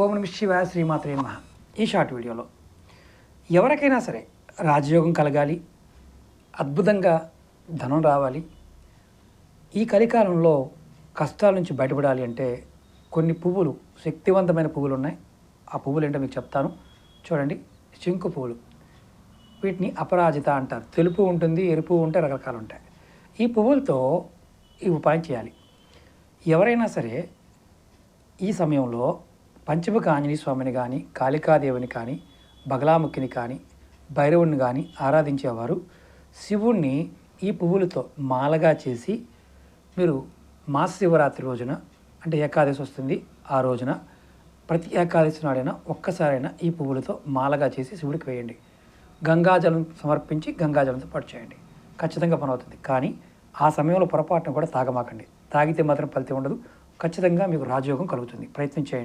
ఓం నమ శివాయ శ్రీమాత్రే నమ. ఈ షార్ట్ వీడియోలో ఎవరికైనా సరే రాజయోగం కలగాలి అద్భుతంగా ధనం రావాలి ఈ కలికాలంలో కష్టాల నుంచి బయటపడాలి అంటే కొన్ని పువ్వులు శక్తివంతమైన పువ్వులు ఉన్నాయి ఆ పువ్వులు ఏంటో మీకు చెప్తాను. చూడండి శంకు పువ్వులు. వీటిని అపరాజిత అంటారు. తెలుపు ఉంటుంది ఎరుపు ఉంటే రకరకాలు ఉంటాయి. ఈ పువ్వులతో ఈ ఉపాయం చేయాలి. ఎవరైనా సరే ఈ సమయంలో పంచముఖ ఆంజనేయ స్వామిని కానీ కాళికాదేవిని కానీ బగలాముఖిని కానీ భైరవుని కానీ ఆరాధించేవారు. శివుణ్ణి ఈ పువ్వులతో మాలగా చేసి మీరు మాస శివరాత్రి రోజున అంటే ఏకాదశి వస్తుంది ఆ రోజున ప్రతి ఏకాదశి నాడైనా ఒక్కసారైనా ఈ పువ్వులతో మాలగా చేసి శివుడికి వేయండి. గంగాజలం సమర్పించి గంగాజలంతో పాటు చేయండి. ఖచ్చితంగా పని అవుతుంది కానీ ఆ సమయంలో పొరపాటును కూడా తాగమాకండి. తాగితే మాత్రం ఫలితం ఉండదు. ఖచ్చితంగా మీకు రాజయోగం కలుగుతుంది. ప్రయత్నం చేయండి.